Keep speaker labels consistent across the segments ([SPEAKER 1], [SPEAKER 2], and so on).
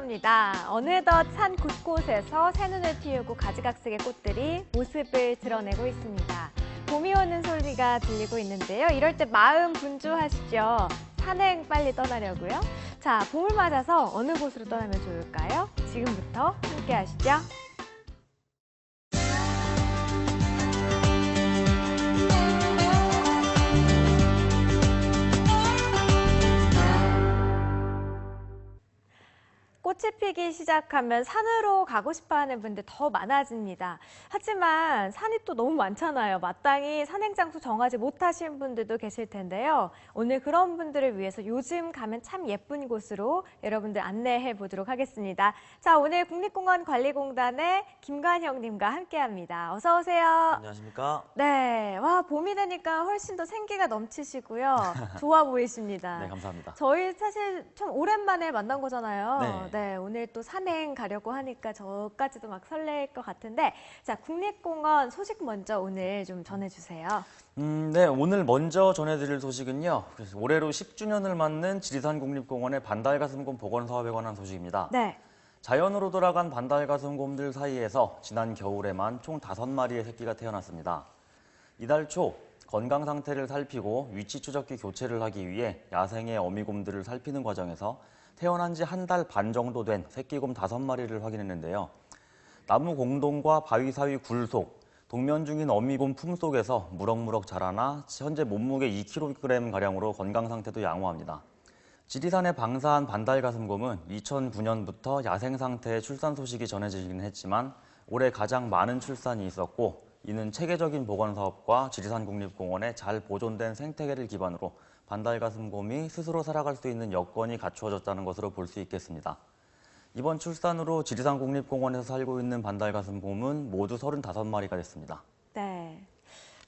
[SPEAKER 1] 봄이옵니다. 어느덧 산 곳곳에서 새눈을 피우고 가지각색의 꽃들이 모습을 드러내고 있습니다. 봄이 오는 소리가 들리고 있는데요. 이럴 때 마음 분주하시죠? 산행 빨리 떠나려고요. 자, 봄을 맞아서 어느 곳으로 떠나면 좋을까요? 지금부터 함께 하시죠. 꽃이 피기 시작하면 산으로 가고 싶어 하는 분들 더 많아집니다. 하지만 산이 또 너무 많잖아요. 마땅히 산행 장소 정하지 못하신 분들도 계실 텐데요. 오늘 그런 분들을 위해서 요즘 가면 참 예쁜 곳으로 여러분들 안내해 보도록 하겠습니다. 자, 오늘 국립공원 관리공단의 김관형님과 함께 합니다. 어서 오세요.
[SPEAKER 2] 안녕하십니까?
[SPEAKER 1] 네. 와, 봄이 되니까 훨씬 더 생기가 넘치시고요. 좋아 보이십니다.
[SPEAKER 2] 네, 감사합니다.
[SPEAKER 1] 저희 사실 참 오랜만에 만난 거잖아요.
[SPEAKER 2] 네.
[SPEAKER 1] 네, 오늘 또 산행 가려고 하니까 저까지도 막 설렐 것 같은데, 자, 국립공원 소식 먼저 오늘 좀 전해주세요.
[SPEAKER 2] 음, 네, 오늘 먼저 전해드릴 소식은요. 그래서 올해로 10주년을 맞는 지리산 국립공원의 반달가슴곰 복원 사업에 관한 소식입니다.
[SPEAKER 1] 네.
[SPEAKER 2] 자연으로 돌아간 반달가슴곰들 사이에서 지난 겨울에만 총 5마리의 새끼가 태어났습니다. 이달 초 건강 상태를 살피고 위치 추적기 교체를 하기 위해 야생의 어미곰들을 살피는 과정에서 태어난 지 한 달 반 정도 된 새끼곰 5마리를 확인했는데요. 나무 공동과 바위 사이 굴 속, 동면 중인 어미곰 품속에서 무럭무럭 자라나 현재 몸무게 2kg 가량으로 건강 상태도 양호합니다. 지리산에 방사한 반달가슴곰은 2009년부터 야생 상태의 출산 소식이 전해지긴 했지만 올해 가장 많은 출산이 있었고 이는 체계적인 보건 사업과 지리산 국립공원의 잘 보존된 생태계를 기반으로 반달가슴곰이 스스로 살아갈 수 있는 여건이 갖추어졌다는 것으로 볼 수 있겠습니다. 이번 출산으로 지리산 국립공원에서 살고 있는 반달가슴곰은 모두 35마리가 됐습니다.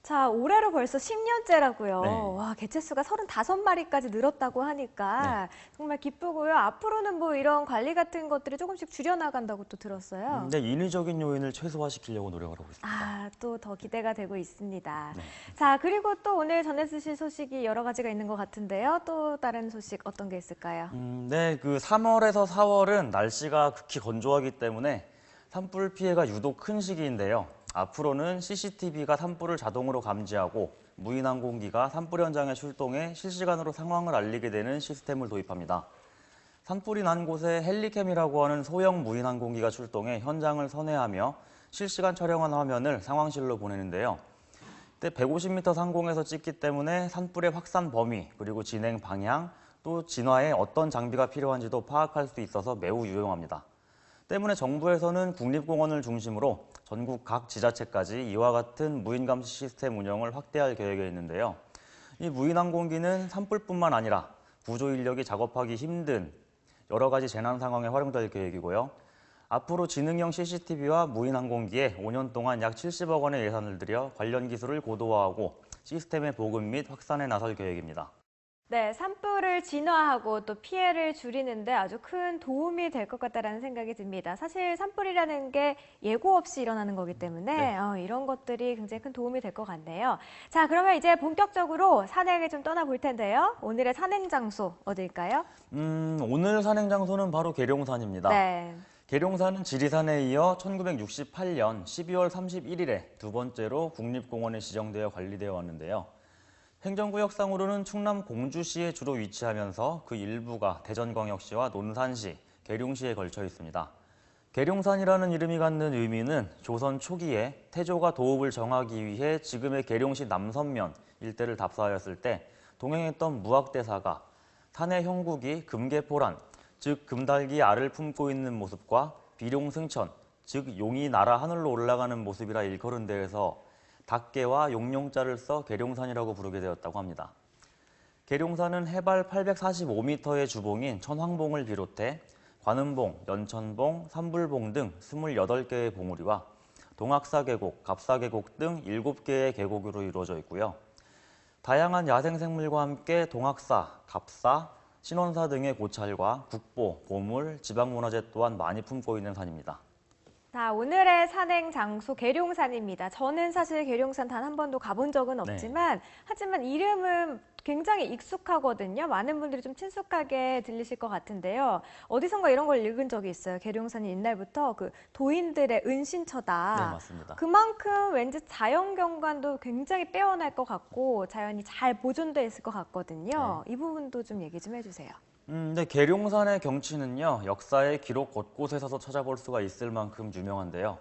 [SPEAKER 1] 네. 자, 올해로 벌써 10년째라고요.
[SPEAKER 2] 네.
[SPEAKER 1] 와, 개체수가 35마리까지 늘었다고 하니까 정말 기쁘고요. 앞으로는 뭐 이런 관리 같은 것들이 조금씩 줄여나간다고 또 들었어요.
[SPEAKER 2] 근데 인위적인 요인을 최소화시키려고 노력을 하고 있습니다.
[SPEAKER 1] 아, 또 더 기대가 되고 있습니다.
[SPEAKER 2] 네.
[SPEAKER 1] 자, 그리고 또 오늘 전해주실 소식이 여러 가지가 있는 것 같은데요. 또 다른 소식 어떤 게 있을까요?
[SPEAKER 2] 음, 네, 그 3월에서 4월은 날씨가 극히 건조하기 때문에 산불 피해가 유독 큰 시기인데요. 앞으로는 CCTV가 산불을 자동으로 감지하고 무인항공기가 산불 현장에 출동해 실시간으로 상황을 알리게 되는 시스템을 도입합니다. 산불이 난 곳에 헬리캠이라고 하는 소형 무인항공기가 출동해 현장을 선회하며 실시간 촬영한 화면을 상황실로 보내는데요. 그때 150m 상공에서 찍기 때문에 산불의 확산 범위, 그리고 진행 방향, 또 진화에 어떤 장비가 필요한지도 파악할 수 있어서 매우 유용합니다. 때문에 정부에서는 국립공원을 중심으로 전국 각 지자체까지 이와 같은 무인 감시 시스템 운영을 확대할 계획에 있는데요. 이 무인 항공기는 산불뿐만 아니라 구조 인력이 작업하기 힘든 여러 가지 재난 상황에 활용될 계획이고요. 앞으로 지능형 CCTV와 무인 항공기에 5년 동안 약 70억 원의 예산을 들여 관련 기술을 고도화하고 시스템의 보급 및 확산에 나설 계획입니다.
[SPEAKER 1] 네, 산불을 진화하고 또 피해를 줄이는데 아주 큰 도움이 될 것 같다라는 생각이 듭니다. 사실 산불이라는 게 예고 없이 일어나는 거기 때문에
[SPEAKER 2] 네.
[SPEAKER 1] 어, 이런 것들이 굉장히 큰 도움이 될 것 같네요. 자, 그러면 이제 본격적으로 산행을 좀 떠나볼 텐데요. 오늘의 산행 장소 어딜까요?
[SPEAKER 2] 음, 오늘 산행 장소는 바로 계룡산입니다.
[SPEAKER 1] 네.
[SPEAKER 2] 계룡산은 지리산에 이어 1968년 12월 31일에 두 번째로 국립공원에 지정되어 관리되어 왔는데요. 행정구역상으로는 충남 공주시에 주로 위치하면서 그 일부가 대전광역시와 논산시, 계룡시에 걸쳐 있습니다. 계룡산이라는 이름이 갖는 의미는 조선 초기에 태조가 도읍을 정하기 위해 지금의 계룡시 남선면 일대를 답사하였을 때 동행했던 무학대사가 산의 형국이 금계포란, 즉 금달기 알을 품고 있는 모습과 비룡승천, 즉 용이 날아 하늘로 올라가는 모습이라 일컬은 데에서 닭개와 용용자를 써 계룡산이라고 부르게 되었다고 합니다. 계룡산은 해발 845m의 주봉인 천황봉을 비롯해 관음봉, 연천봉, 삼불봉 등 28개의 봉우리와 동학사 계곡, 갑사 계곡 등 7개의 계곡으로 이루어져 있고요. 다양한 야생 생물과 함께 동학사, 갑사, 신원사 등의 고찰과 국보, 보물, 지방문화재 또한 많이 품고 있는 산입니다.
[SPEAKER 1] 자, 오늘의 산행 장소 계룡산입니다. 저는 사실 계룡산 단 한 번도 가본 적은
[SPEAKER 2] 네.
[SPEAKER 1] 없지만 하지만 이름은 굉장히 익숙하거든요. 많은 분들이 좀 친숙하게 들리실 것 같은데요. 어디선가 이런 걸 읽은 적이 있어요. 계룡산이 옛날부터 그 도인들의 은신처다.
[SPEAKER 2] 네, 맞습니다.
[SPEAKER 1] 그만큼 왠지 자연 경관도 굉장히 빼어날 것 같고 자연이 잘 보존돼 있을 것 같거든요.
[SPEAKER 2] 네.
[SPEAKER 1] 이 부분도 좀 얘기 좀 해주세요.
[SPEAKER 2] 음, 네, 계룡산의 경치는요, 역사의 기록 곳곳에서도 찾아볼 수가 있을 만큼 유명한데요.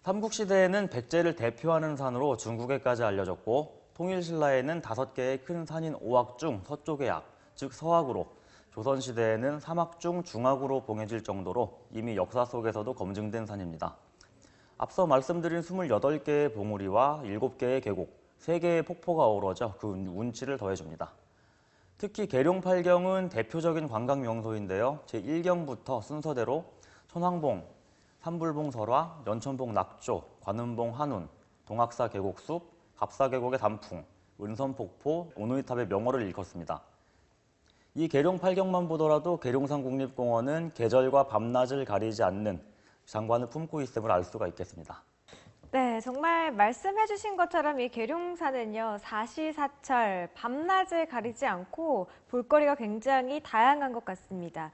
[SPEAKER 2] 삼국시대에는 백제를 대표하는 산으로 중국에까지 알려졌고, 통일신라에는 다섯 개의 큰 산인 오악 중 서쪽의 악, 즉 서악으로, 조선시대에는 삼악 중 중악으로 봉해질 정도로 이미 역사 속에서도 검증된 산입니다. 앞서 말씀드린 28개의 봉우리와 7개의 계곡, 3개의 폭포가 어우러져 그 운치를 더해줍니다. 특히 계룡 팔경은 대표적인 관광 명소인데요. 제1경부터 순서대로 천왕봉, 삼불봉 설화, 연천봉 낙조, 관음봉 한운, 동학사 계곡숲, 갑사 계곡의 단풍, 은선폭포, 오누이탑의 명호를 일컫습니다. 이 계룡 팔경만 보더라도 계룡산 국립공원은 계절과 밤낮을 가리지 않는 장관을 품고 있음을 알 수가 있겠습니다.
[SPEAKER 1] 네, 정말 말씀해 주신 것처럼 이 계룡산은요, 사시사철, 밤낮을 가리지 않고 볼거리가 굉장히 다양한 것 같습니다.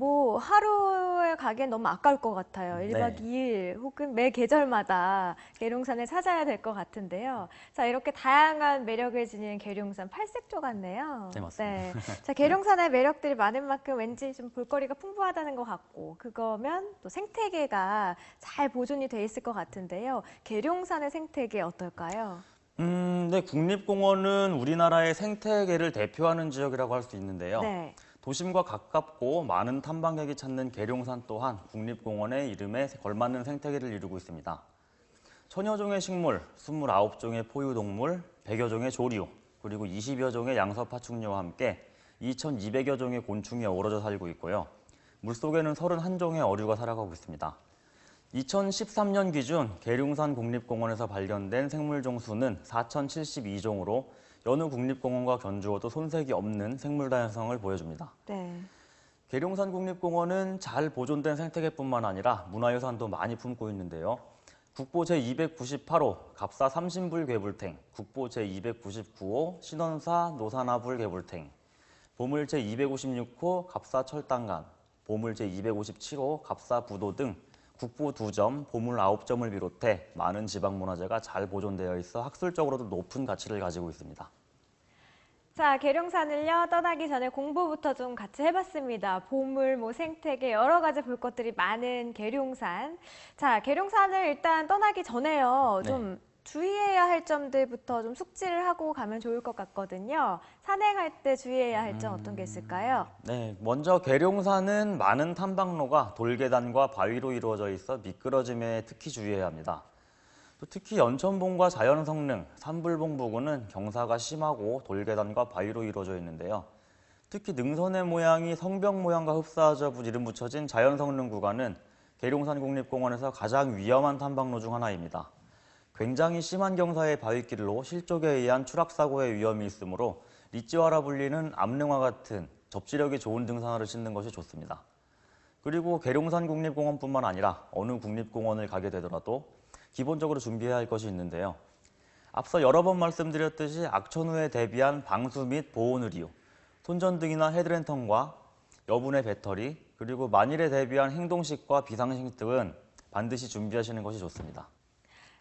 [SPEAKER 1] 뭐, 하루에 가기엔 너무 아까울 것 같아요.
[SPEAKER 2] 네.
[SPEAKER 1] 1박 2일 혹은 매 계절마다 계룡산을 찾아야 될 것 같은데요. 자, 이렇게 다양한 매력을 지닌 계룡산 팔색조 같네요.
[SPEAKER 2] 네, 맞습니다.
[SPEAKER 1] 자, 계룡산의 매력들이 많은 만큼 왠지 좀 볼거리가 풍부하다는 것 같고, 그거면 또 생태계가 잘 보존이 돼 있을 것 같은데요. 계룡산의 생태계 어떨까요?
[SPEAKER 2] 음, 네, 국립공원은 우리나라의 생태계를 대표하는 지역이라고 할 수 있는데요.
[SPEAKER 1] 네.
[SPEAKER 2] 도심과 가깝고 많은 탐방객이 찾는 계룡산 또한 국립공원의 이름에 걸맞는 생태계를 이루고 있습니다. 천여 종의 식물, 29종의 포유동물, 100여 종의 조류, 그리고 20여 종의 양서파충류와 함께 2,200여 종의 곤충이 어우러져 살고 있고요. 물속에는 31종의 어류가 살아가고 있습니다. 2013년 기준 계룡산 국립공원에서 발견된 생물종 수는 4,072종으로 여느 국립공원과 견주어도 손색이 없는 생물 다양성을 보여줍니다.
[SPEAKER 1] 네.
[SPEAKER 2] 계룡산 국립공원은 잘 보존된 생태계뿐만 아니라 문화유산도 많이 품고 있는데요. 국보 제298호 갑사 삼신불 괴불탱, 국보 제299호 신원사 노사나불 괴불탱, 보물 제256호 갑사 철당간, 보물 제257호 갑사 부도 등 국보 2점, 보물 9점을 비롯해 많은 지방 문화재가 잘 보존되어 있어 학술적으로도 높은 가치를 가지고 있습니다.
[SPEAKER 1] 자, 계룡산을요, 떠나기 전에 공부부터 좀 같이 해봤습니다. 보물, 뭐 생태계, 여러 가지 볼 것들이 많은 계룡산. 자, 계룡산을 일단 떠나기 전에요,
[SPEAKER 2] 네.
[SPEAKER 1] 좀 주의해야 할 점들부터 좀 숙지를 하고 가면 좋을 것 같거든요. 산행할 때 주의해야 할 점 어떤 게 있을까요?
[SPEAKER 2] 네, 먼저 계룡산은 많은 탐방로가 돌계단과 바위로 이루어져 있어 미끄러짐에 특히 주의해야 합니다. 또 특히 연천봉과 자연성능, 산불봉 부근은 경사가 심하고 돌계단과 바위로 이루어져 있는데요. 특히 능선의 모양이 성벽 모양과 흡사하자 이름 붙여진 자연성능 구간은 계룡산 국립공원에서 가장 위험한 탐방로 중 하나입니다. 굉장히 심한 경사의 바위길로 실족에 의한 추락 사고의 위험이 있으므로 리찌와라 불리는 암릉화 같은 접지력이 좋은 등산화를 신는 것이 좋습니다. 그리고 계룡산 국립공원뿐만 아니라 어느 국립공원을 가게 되더라도 기본적으로 준비해야 할 것이 있는데요. 앞서 여러 번 말씀드렸듯이 악천후에 대비한 방수 및 보온 의류, 손전등이나 헤드랜턴과 여분의 배터리, 그리고 만일에 대비한 행동식과 비상식 등은 반드시 준비하시는 것이 좋습니다.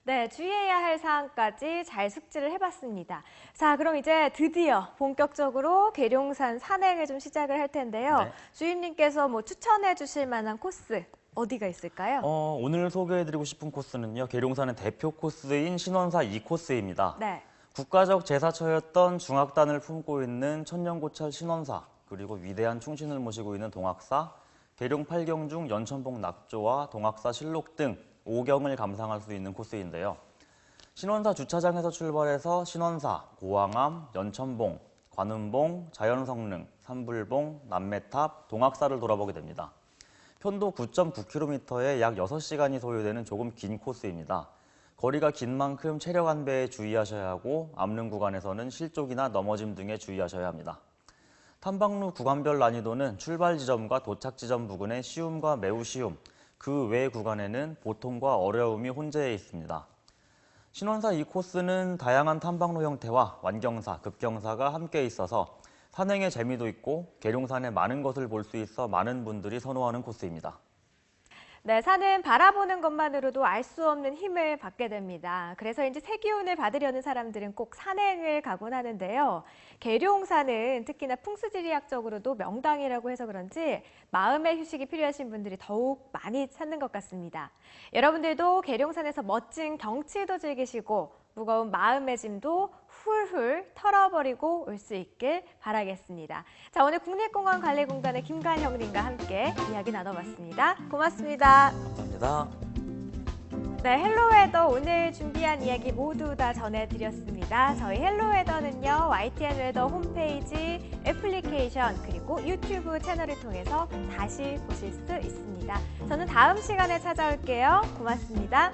[SPEAKER 1] 네, 주의해야 할 사항까지 잘 숙지를 해봤습니다. 자, 그럼 이제 드디어 본격적으로 계룡산 산행을 좀 시작을 할 텐데요.
[SPEAKER 2] 네.
[SPEAKER 1] 주임님께서 뭐 추천해 주실 만한 코스 어디가 있을까요?
[SPEAKER 2] 어, 오늘 소개해드리고 싶은 코스는요, 계룡산의 대표 코스인 신원사 2코스입니다.
[SPEAKER 1] 네.
[SPEAKER 2] 국가적 제사처였던 중악단을 품고 있는 천년고찰 신원사, 그리고 위대한 충신을 모시고 있는 동학사, 계룡 8경 중 연천봉 낙조와 동학사 실록 등 5경을 감상할 수 있는 코스인데요. 신원사 주차장에서 출발해서 신원사, 고왕암, 연천봉, 관음봉, 자연성능, 산불봉, 남매탑, 동학사를 돌아보게 됩니다. 편도 9.9km에 약 6시간이 소요되는 조금 긴 코스입니다. 거리가 긴 만큼 체력 안배에 주의하셔야 하고 암릉 구간에서는 실족이나 넘어짐 등에 주의하셔야 합니다. 탐방로 구간별 난이도는 출발 지점과 도착 지점 부근의 쉬움과 매우 쉬움, 그 외 구간에는 보통과 어려움이 혼재해 있습니다. 신원사 이 코스는 다양한 탐방로 형태와 완경사, 급경사가 함께 있어서 산행의 재미도 있고 계룡산의 많은 것을 볼 수 있어 많은 분들이 선호하는 코스입니다.
[SPEAKER 1] 네, 산은 바라보는 것만으로도 알 수 없는 힘을 받게 됩니다. 그래서인지 새 기운을 받으려는 사람들은 꼭 산행을 가곤 하는데요. 계룡산은 특히나 풍수지리학적으로도 명당이라고 해서 그런지 마음의 휴식이 필요하신 분들이 더욱 많이 찾는 것 같습니다. 여러분들도 계룡산에서 멋진 경치도 즐기시고 무거운 마음의 짐도 훌훌 털어버리고 올 수 있길 바라겠습니다. 자, 오늘 국립공원관리공단의 김관형님과 함께 이야기 나눠봤습니다. 고맙습니다.
[SPEAKER 2] 감사합니다.
[SPEAKER 1] 네, 헬로웨더 오늘 준비한 이야기 모두 다 전해드렸습니다. 저희 헬로웨더는요, YTN 웨더 홈페이지, 애플리케이션, 그리고 유튜브 채널을 통해서 다시 보실 수 있습니다. 저는 다음 시간에 찾아올게요. 고맙습니다.